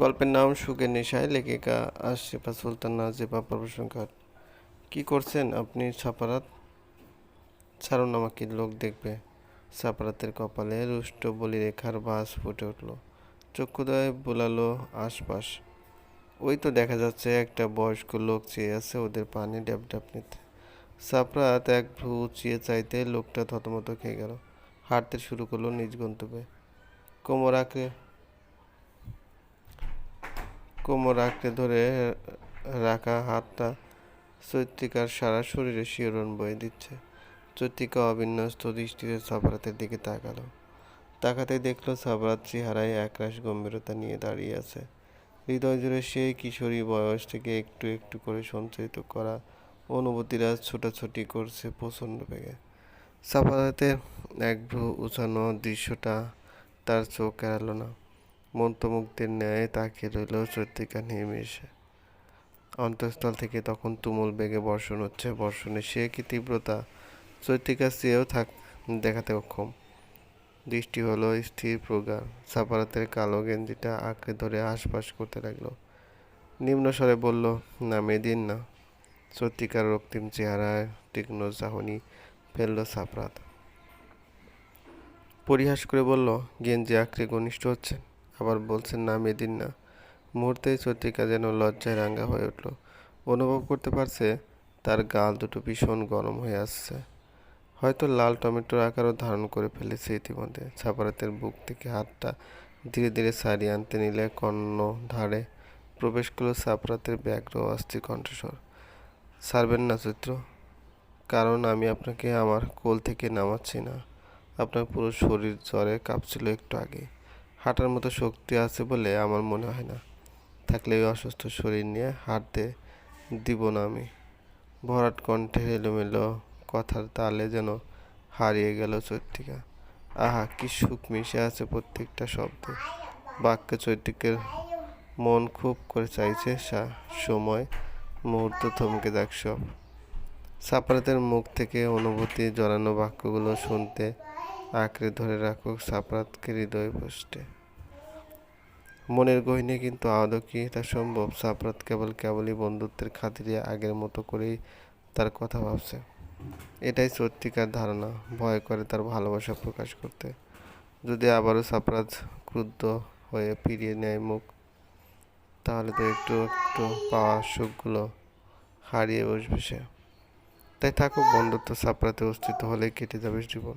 গল্পের নাম সুখের নেশায় লেখিকা আশিফা সুলতান নাজিবা পর্বসংখ্যার কি করছেন আপনি সাপারাত ছাড়ুন আমাকে, লোক দেখবে। সাপারাতের কপালে রুষ্ট বলি রেখার বাস ফুটে উঠল। চক্ষুদয় বোলালো আশপাশ। ওই তো দেখা যাচ্ছে একটা বয়স্ক লোক চেয়ে আছে ওদের পানি ড্যাব নিতে। সাপরাত এক ভ্রু উঁচিয়ে চাইতে লোকটা থতমত খেয়ে গেল। হাঁটতে শুরু করল নিজ গন্তব্যে। কোমর আঁকড়ে কোমর আঁকড়ে ধরে রাখা হাতটা চৈত্রিকার সারা শরীরে শিহরণ বয়ে দিচ্ছে। চৈত্রিকা অবিন্যস্ত দৃষ্টিতে সাবরাতের দিকে তাকালো। তাকাতে দেখল সাবরাত চেহারায় একরাশ গম্ভীরতা নিয়ে দাঁড়িয়ে আছে। হৃদয় জুড়ে সেই কিশোরী বয়স থেকে একটু একটু করে সঞ্চারিত করা অনুভূতিরা ছোটাছুটি করছে প্রচণ্ড বেগে। সাফারাতের এক ভ্রু উঁচানো দৃশ্যটা তার চোখ এড়ালো না। মন্ত্রমুগ্ধের ন্যায় তাকিয়ে রইল চৈত্রিকা নেমে এসে অন্তঃস্থল থেকে তখন তুমুল বেগে বর্ষণ হচ্ছে। বর্ষণে সে কি তীব্রতা? চৈত্রিকা চেয়েও থাক, দেখাতে অক্ষম। দৃষ্টি হলো স্থির প্রগাঢ়। সাপারাতের কালো গেঞ্জিটা আঁকড়ে ধরে আশপাশ করতে লাগল। নিম্ন স্বরে বলল নামিয়ে দিন না। সত্যিকার রক্তিম চেহারায় তীক্ষ্ণ চাহনি ফেলল সাপরাত। পরিহাস করে বলল, গেঞ্জি আঁকড়ে ঘনিষ্ঠ হচ্ছেন? আবার বলছেন নামিয়ে দিন না। মুহূর্তেই চত্রিকা যেন লজ্জায় রাঙ্গা হয়ে উঠল। অনুভব করতে পারছে তার গাল দুটো ভীষণ গরম হয়ে আসছে। হয়তো লাল টমেটোর আকারও ধারণ করে ফেলেছে ইতিমধ্যে। ছাপারাতের বুক থেকে হাতটা ধীরে ধীরে সারিয়ে আনতে নিলে কর্ণ ধারে প্রবেশ করল সাপরাতের ব্যগ্র অস্থির কণ্ঠস্বর। ছাড়বেন না, চিত্র। কারণ আমি আপনাকে আমার কোল থেকে নামাচ্ছি না। আপনার পুরো শরীর জ্বরে কাঁপছিল একটু আগে। হাঁটার মতো শক্তি আছে বলে আমার মনে হয় না। থাকলে ওই অসুস্থ শরীর নিয়ে হাঁটতে দিব না আমি। ভরাট কণ্ঠে এলোমেলো কথার তালে যেন হারিয়ে গেল চৈত্রিকা। আহা, কি সুখ মিশে আছে প্রত্যেকটা শব্দে। বাক্যে চৈত্রিকের মন খুব করে চাইছে সময়, মুহূর্ত থমকে যাক সব। সাপরাতের মুখ থেকে অনুভূতি জড়ানো বাক্যগুলো শুনতে আঁকড়ে ধরে রাখুক সাপরাতকে হৃদয় পোষ্টে মনের গহিনে কিন্তু আদৌ কি তা সম্ভব? সাপরাত কেবল কেবলই বন্ধুত্বের খাতিরে আগের মতো করেই তার কথা ভাবছে। এটাই সত্যিকার ধারণা। ভয় করে তার ভালোবাসা প্রকাশ করতে। যদি আবারও সাপরাত ক্রুদ্ধ হয়ে ফিরিয়ে নেয় মুখ তাহলে তো একটু একটু পাওয়া সুখগুলো হারিয়ে বসবে সে। তাই থাকুক বন্ধুত্ব সাপড়াতে অস্তিত্ব হলে কেটে যাবে জীবন।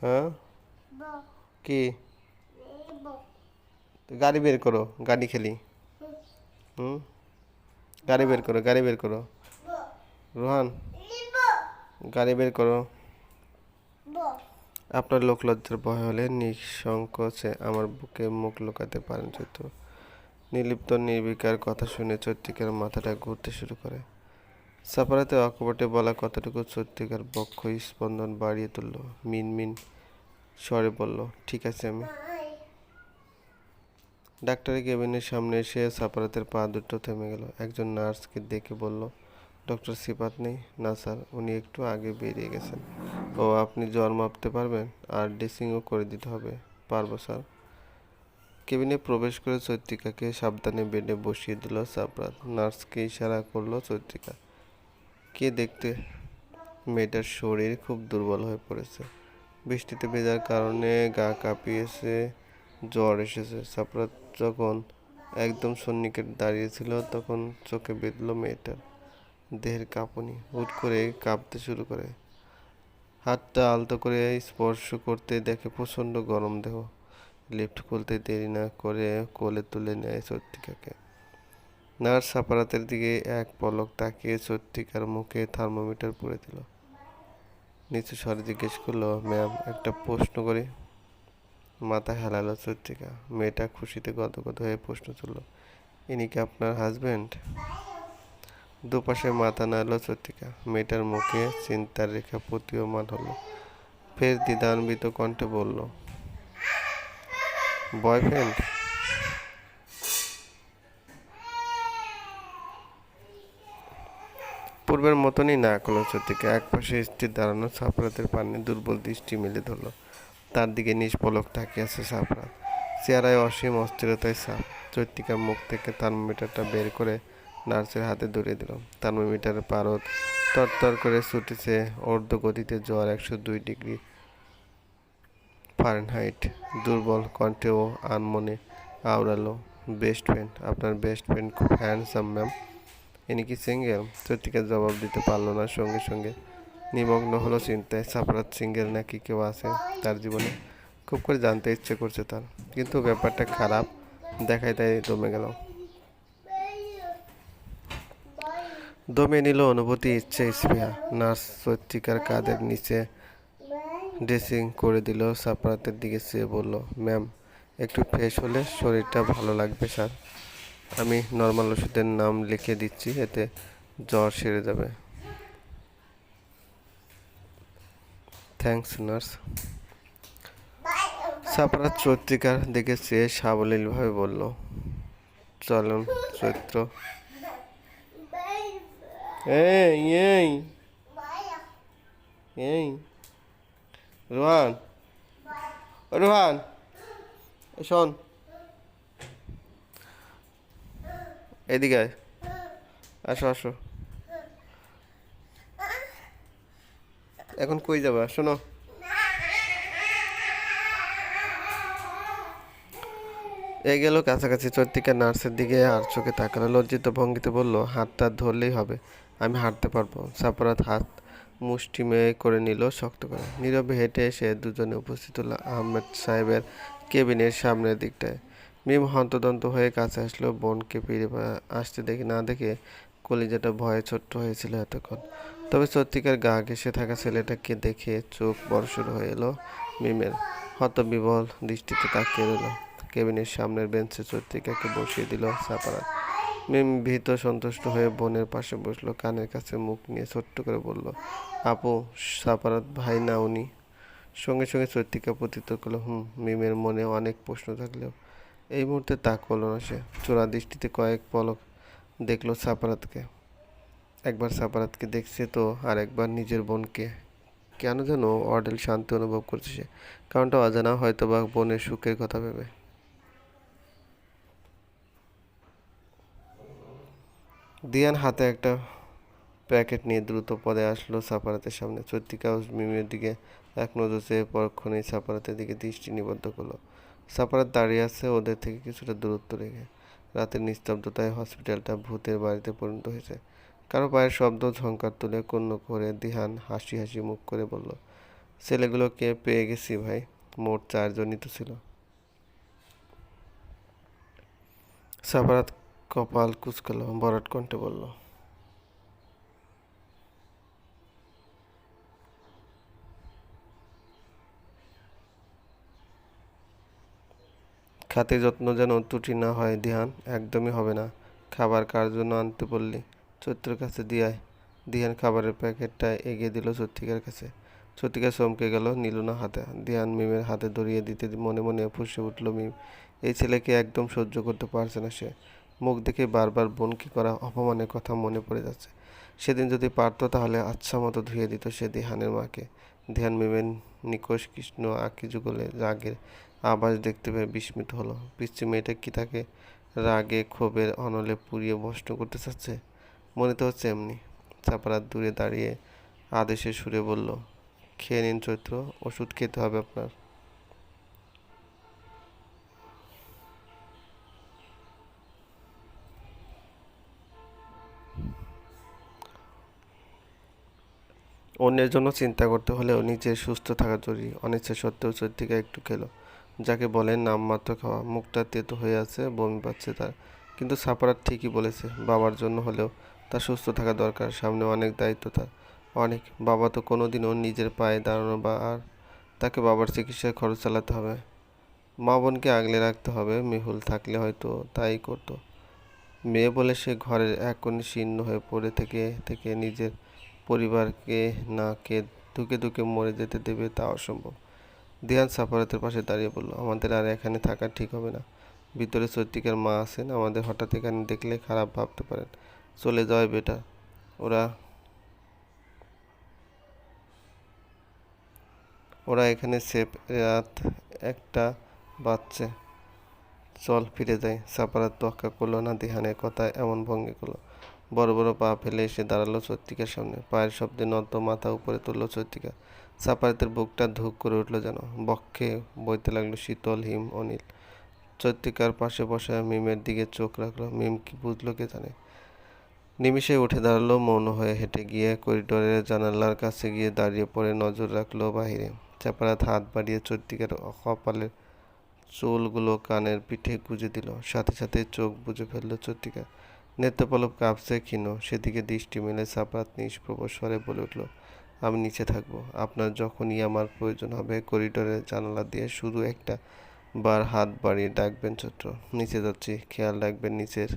হ্যাঁ? কি? গাড়ি বের করো, গাড়ি খেলি। হুম? গাড়ি বের করো, গাড়ি বের করো। রোহান, গাড়ি বের করো। আপনার লোক লজ্জার ভয় হলে নিঃসংকোচে আমার বুকে মুখ লুকাতে পারেন চৈত্র। নির্লিপ্ত, নির্বিকার কথা শুনে চৈত্রিকার মাথাটা ঘুরতে শুরু করে। সাপারাতে অকপটে বলা কতটুকু চৈত্রিকার বক্ষ স্পন্দন বাড়িয়ে তুলল। মিন মিন স্বরে বলল, ঠিক আছে আমি ডাক্তারের কেবিনের সামনে এসে সাপারাতের পা দুটো থেমে গেল। একজন নার্সকে দেখে বলল, ডক্টর সিপাত নেই? না, স্যার, উনি একটু আগে বেরিয়ে গেছেন। ও, আপনি জ্বর মাপতে পারবেন? আর ড্রেসিংও করে দিতে হবে? পারব, স্যার। কেবিনে প্রবেশ করে চৈত্রিকাকে সাবধানে বেডে বসিয়ে দিল সাপরাত। নার্সকে ইশারা করল চৈত্রিকা, কে দেখতে? মেয়েটার শরীর খুব দুর্বল হয়ে পড়েছে। বৃষ্টিতে ভেজার কারণে গা কাঁপিয়েছে, জ্বর এসেছে। সাপরাত যখন একদম সন্নিকেট দাঁড়িয়েছিল, তখন চোখে বেঁধলো মেয়েটার দেহের কাঁপুনি। হুট করে কাঁপতে শুরু করে। হাতটা আলতো করে স্পর্শ করতে দেখে প্রচণ্ড গরম দেহ। লিফট খুলতে দেরি না করে কোলে তুলে নেয় সত্যিকাকে। নার্স সাপারাতের দিকে এক পলক তাকিয়ে সত্যিকার মুখে থার্মোমিটার পুড়ে দিল। নিচু স্বরে জিজ্ঞেস করল, ম্যাম, একটা প্রশ্ন করি। মাথা হেলালো চত্রিকা মেয়েটা খুশিতে গদগদ হয়ে প্রশ্ন তুলল, ইনি কি আপনার হাজবেন্ড দুপাশে মাথা নাড়ল চত্রিকা মেয়েটার মুখে চিন্তার রেখা প্রতীয়মান হলো। ফের দ্বিধান্বিত কণ্ঠে বলল বয়ফ্রেন্ড পূর্বের মতনই না করল চত্রিকা এক পাশে স্থির দাঁড়ানো সাপরাতের পানে দুর্বল দৃষ্টি মেলে ধরলো। তার দিকে নিষ্পলক তাকিয়ে আছে সাপরাত চেহারায় অসীম অস্থিরতায় চাপ চৈত্রিকার মুখ থেকে থার্মোমিটারটা বের করে নার্সের হাতে ধরিয়ে দিল। থার্মোমিটারের পারদ তরতর করে ছুটেছে অর্ধ গতিতে জ্বর একশো দুই ডিগ্রি ফারেনহাইট। দুর্বল কণ্ঠে ও আনমনে আওড়ালো, বেস্ট ফ্রেন্ড, আপনার বেস্ট ফ্রেন্ড খুব হ্যান্ডসাম, ম্যাম। ইনি কি সিঙ্গেল? চৈত্রিকা জবাব দিতে পারল না সঙ্গে সঙ্গে। নিমগ্ন হলো চিন্তায়। সাপরাত সিঙ্গেল নাকি কেউ আছে তার জীবনে? খুব করে জানতে ইচ্ছে করছে তার। কিন্তু ব্যাপারটা খারাপ দেখায় তাই দমে গেল। দমে নিল অনুভূতি ইচ্ছে, স্পৃহা। নার্স সত্যিকার কাদের নিচে ড্রেসিং করে দিল। সাপরাতের দিকে চেয়ে বলল, ম্যাম, একটু ফ্রেশ হলে শরীরটা ভালো লাগবে, স্যার। আমি নর্মাল ওষুধের নাম লিখে দিচ্ছি, এতে জ্বর সেরে যাবে। থ্যাঙ্কস নার্স সাপরাত চৈত্রিকার দিকে চেয়ে সাবলীলভাবে বলল, চলুন চৈত্র। এই এই এই, রোহান রোহান শোন। এদিকে। আসো আসো। এখন কই যাবা? শোনো। এ গেল কাছাকাছি চৈত্রিকা নার্সের দিকে আর চোখে তাকালো। লজ্জিত ভঙ্গিতে বলল, হাতটা ধরলেই হবে। আমি হাঁটতে পারব। সাপরাত হাত মুষ্টি মেয়ে করে নিল শক্ত করে। নীরবে হেঁটে এসে দুজনে উপস্থিত হলো আহমেদ সাহেবের কেবিনের সামনের দিকটায়। মিম হন্তদন্ত হয়ে কাছে আসলো, বোনকে ফিরে আসতে দেখে না দেখে কলিজাটা ভয়ে ছোট্ট হয়েছিল এতক্ষণ। তবে সত্যিকার গা ঘেসে থাকা ছেলেটাকে দেখে চোখ বড়সড় হয়ে এলো মিমের। হতবিবল দৃষ্টিতে তাকিয়ে রইল। কেবিনের সামনের বেঞ্চে চত্রিকাকে বসিয়ে দিল সাপারাত মিম ভীত সন্তুষ্ট হয়ে বোনের পাশে বসল, কানের কাছে মুখ নিয়ে ছোট্ট করে বলল, আপু সাপারাত ভাই না উনি? সঙ্গে সঙ্গে চৈত্রিকা প্রতীত করল, হুম, মিমের মনে অনেক প্রশ্ন থাকলেও। এই মুহূর্তে তা করল না সে। চোরা দৃষ্টিতে কয়েক পলক দেখল সাপারাতকে। একবার সাপারাতকে দেখছে তো, আর একবার নিজের বোনকে। কেন যেন অডেল শান্তি অনুভব করছে কারণটা অজানা হয়তো বা বোনের সুখের কথা ভেবে। দিয়ান হাতে একটা প্যাকেট নিয়ে দ্রুত পদে আসলো সাপারাতের সামনে। চৈত্রিকা মিমির দিকে এক নজর চেয়ে পরক্ষণেই সাপারাতের দিকে দৃষ্টি নিবদ্ধ করল। সাপারাত দাঁড়িয়ে আছে ওদের থেকে কিছুটা দূরত্ব রেখে। রাতের নিস্তব্ধতায় হসপিটালটা ভূতের বাড়িতে পরিণত হয়েছে। কারও পায়ের শব্দ ঝঙ্কার তুলে কন্য করে দিহান হাসি হাসি মুখ করে বলল ছেলেগুলোকে পেয়ে গেছি ভাই? মোট চারজনই তো ছিল। সাপারাত কপাল কুচকালো বরাট কণ্ঠে বলল, খাতে যত্ন যেন ত্রুটি না হয় ধ্যান একদমই হবে না। খাবার কার জন্য আনতে বললি? চৈত্রের কাছে দিয়ায় দিহান খাবারের প্যাকেটটা এগিয়ে দিল চত্রিকার কাছে। চত্রিকা চমকে গেল, নিল না হাতে। দিহান মিমের হাতে ধরিয়ে দিতে মনে মনে ফুসে উঠল মিম। এই ছেলেকে একদম সহ্য করতে পারছে না সে। মুখ দেখে বারবার বোনকে করা অপমানের কথা মনে পড়ে যাচ্ছে। সেদিন যদি পারতো তাহলে আচ্ছা মতো ধুয়ে দিত সে দিহানের মাকে। ধ্যান মিমের নিকোষ কৃষ্ণ আঁকি যুগলে রাগের আভাস দেখতে পেয়ে বিস্মিত হলো। পিচ্ছি মেয়েটা কি তাকে রাগে ক্ষোভের অনলে পুড়িয়ে ভস্ম করতে চাচ্ছে? মনে তো হচ্ছে এমনি। চাপারাত দূরে দাঁড়িয়ে আদেশে সুরে বলল, খেয়ে নিন চৈত্র, ওষুধ খেতে হবে আপনার। অন্যের জন্য চিন্তা করতে হলেও নিজের সুস্থ থাকা জরুরি। অনিচ্ছা সত্ত্বেও চৈত্রিকা একটু খেলো। যাকে বলেন নামমাত্র খাওয়া। মুখটা তেতো হয়ে আছে, বমি পাচ্ছে তার। কিন্তু সাপারাত ঠিকই বলেছে, বাবার জন্য হলেও তার সুস্থ থাকা দরকার, সামনে অনেক দায়িত্ব তার। অনেক, বাবা তো কোনো দিনও নিজের পায়ে দাঁড়ানো বা আর তাকে বাবার চিকিৎসার খরচ চালাতে হবে। মা বোনকে আগলে রাখতে হবে, মেহুল থাকলে হয়তো তাই করতো। মেয়ে বলে সে ঘরের এক কোণে শীর্ণ হয়ে পড়ে থেকে থেকে নিজের পরিবারকে না কে ধুকে ধুকে মরে যেতে দেবে তা অসম্ভব। দেহান সাফারতের পাশে দাঁড়িয়ে বলল, আমাদের আর এখানে থাকা ঠিক হবে না। ভিতরে সত্যিকার মা আছেন, আমাদের হঠাৎ এখানে দেখলে খারাপ ভাবতে পারেন। চলে যাওয়াই বেটার ওরা ওরা এখানে সেফ রাত একটা বাচ্চা চল ফিরে যাই। সাপারাত তোয়াক্কা করল না, দিহানের কথা এমন ভঙ্গি করল। বড় বড় পা ফেলে এসে দাঁড়াল চৈত্রিকার সামনে। পায়ের শব্দে নদ্য মাথা উপরে তুললো চৈত্রিকা সাপারাতের বুকটা ধুক করে উঠল যেন। বক্ষে বইতে লাগল শীতল, হিম, অনিল। চৈত্রিকার পাশে বসে মিমের দিকে চোখ রাখল। মিম কি বুঝলো কে জানে? নিমিষে উঠে দাঁড়াল, মৌন হয়ে হেঁটে গিয়ে করিডোরের জানালার কাছে গিয়ে দাঁড়িয়ে পড়ে নজর রাখল বাহিরে। চাপারাত হাত বাড়িয়ে চৈত্রিকার কপালের চুলগুলো কানের পিঠে গুজে দিল। সাথে সাথে চোখ বুজে ফেলল চৈত্রিকা নেত্রপলব কাঁপছে ক্ষীণ। সেদিকে দৃষ্টি মেলে সাপাত নিষ্প্রভ স্বরে বলে উঠল, আমি নিচে থাকব। আপনার যখনই আমার প্রয়োজন হবে, করিডোরের জানালা দিয়ে শুধু একটা বার হাত বাড়িয়ে ডাকবেন চৈত্র নিচে যাচ্ছি। খেয়াল রাখবেন, নিচের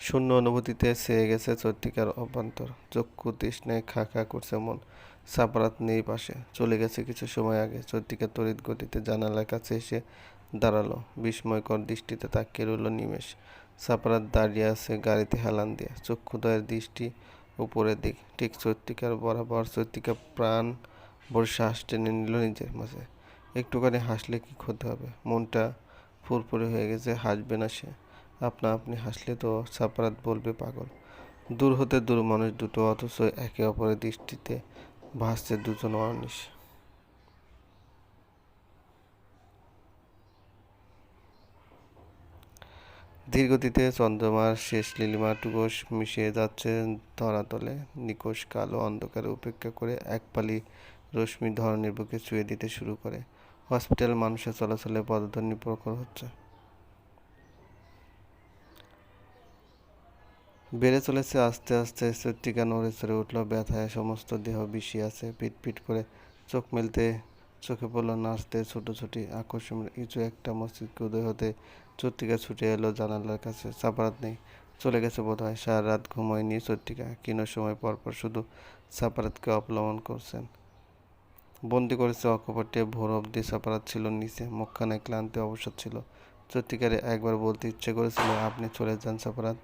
শূন্য অনুভূতিতে সেয়ে গেছে চৈত্রিকার অভ্যন্তর। চক্ষু তৃষ্ণায় খা খা করছে মন। সাপরাত নেই পাশে। চলে গেছে কিছু সময় আগে। চৈত্রিকা তড়িৎ গতিতে জানালার কাছে এসে দাঁড়াল। বিস্ময়কর দৃষ্টিতে তাকিয়ে রইল নিমেষ। সাপারাত দাঁড়িয়ে আছে গাড়িতে হেলান দিয়ে। চক্ষুদয়ের দৃষ্টি উপরের দিক। ঠিক চৈত্রিকার বরাবর চৈত্রিকা প্রাণ ভরে টেনে নিল নিজের মাঝে। একটুখানি হাসলে কি ক্ষতি হবে? মনটা ফুরফুরে হয়ে গেছে, হাসবে না সে। আপনা আপনি হাসলে তো সাপারাত বলবে পাগল। দূর হতে দূর মানুষ দুটো, অথচ একে অপরের দৃষ্টিতে ভাসছে দুজন অনিশ ধীরগতিতে চন্দ্রমার শেষ নীলিমাটুকু মিশিয়ে যাচ্ছে ধরাতলে। নিকোষ কালো অন্ধকারে উপেক্ষা করে এক পালি রশ্মি ধরনের বুকে ছুঁয়ে দিতে শুরু করে। হসপিটাল মানুষের চলাচলে পদধ্বনি প্রখর হচ্ছে। বেড়ে চলেছে আস্তে আস্তে সত্যিকা নড়ে চড়ে উঠল? ব্যথায় সমস্ত দেহ বিষি আছে পিট পিট করে চোখ মেলতে চোখে পড়ল নাচতে ছোটোছুটি আকর্ষণীয় কিছু একটা মস্তিষ্ক উদয় হতে চৈত্রিকা ছুটে এলো জানালার কাছে। সাপারাত নেই, চলে গেছে বোধ হয় সারা রাত ঘুমোয়নি চৈত্রিকা কিনো সময় পর পর শুধু সাপারাতকে অবলম্বন করছেন। বন্দি করেছে অকপটে, ভোর অব্দি সাপারাত ছিল নিচে মুখখানে ক্লান্তি অবসর ছিল। চৈত্রিকারে একবার বলতে ইচ্ছে করেছিল, আপনি চলে যান সাপারাত।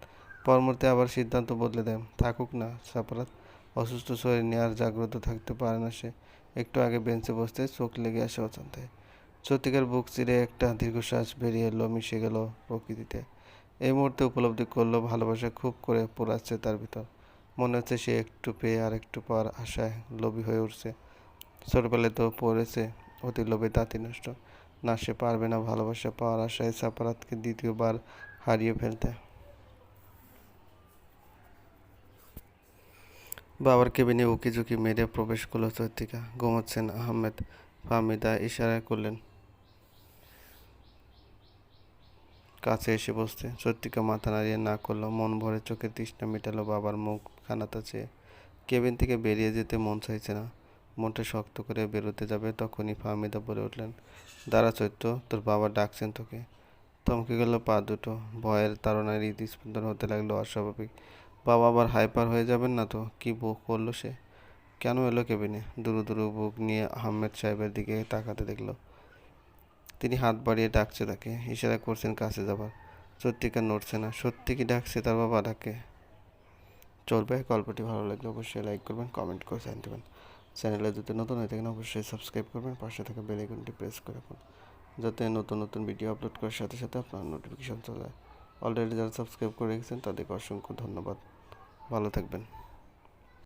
পরমুহূর্তে আবার সিদ্ধান্ত বদলে দেন থাকুক না সাপারাত অসুস্থ শরীর নিয়ে আর জাগ্রত থাকতে পারে না সে। একটু আগে বেঞ্চে বসতে চোখ লেগে আসে অজান্তে। সত্যিকার বুক চিরে একটা দীর্ঘশ্বাস বেরিয়ে এলো, মিশে গেল প্রকৃতিতে। এই মুহূর্তে উপলব্ধি করল, ভালোবাসা খুব করে পোড়াচ্ছে তার ভিতর। মনে হচ্ছে সে একটু পেয়ে আর একটু পাওয়ার আশায় লোভী হয়ে উঠছে। ছোটবেলায় তো পড়েছে, অতি লোভে তাঁতি নষ্ট। না, সে পারবে না ভালোবাসা পাওয়ার আশায় সাপারাতকে দ্বিতীয়বার হারিয়ে ফেলতে। বাবার কেবিনে উকি ঝুঁকি মেরে প্রবেশ করল চৈত্রিকা ঘুমাচ্ছেন আহমেদ। ফাহমিদা ইশারা করলেন, কাছে এসে বসতে। চৈত্রিকা মাথা নাড়িয়ে না করল মন ভরে চোখে তৃষ্ণা মেটালো বাবার মুখ খানাতে চেয়ে। কেবিন থেকে বেরিয়ে যেতে মন চাইছে না। মনটা শক্ত করে বেরোতে যাবে তখনই ফাহমিদা বলে উঠলেন, দাঁড়া চৈত্র তোর বাবা ডাকছেন তোকে। থমকে গেল পা দুটো। ভয়ের তাড়নায় হৃদস্পন্দন হতে লাগল অস্বাভাবিক। বাবা আবার হাইপার হয়ে যাবেন না তো? কি বুক করল সে? কেন এলো কেবিনে? দুরু দুরু বুক নিয়ে আহমেদ সাহেবের দিকে তাকাতে দেখল। তিনি হাত বাড়িয়ে ডাকছে তাকে। ইশারা করছেন কাছে যাবার। চৈত্রিকা নড়ছে না। সত্যি কি ডাকছে তার বাবা? ডাকে চলবে। গল্পটি ভালো লাগলে অবশ্যই লাইক করবেন, কমেন্ট করে জানতে পারেন চ্যানেলে যদি নতুন হয়ে থাকেন, অবশ্যই সাবস্ক্রাইব করবেন। পাশে থাকা বেল আইকনটি প্রেস করে রাখুন। যাতে নতুন নতুন ভিডিও আপলোড করার সাথে সাথে আপনার নোটিফিকেশন চলে যায়। অলরেডি যারা সাবস্ক্রাইব করে রেখেছেন, তাদেরকে অসংখ্য ধন্যবাদ। ভালো থাকবেন।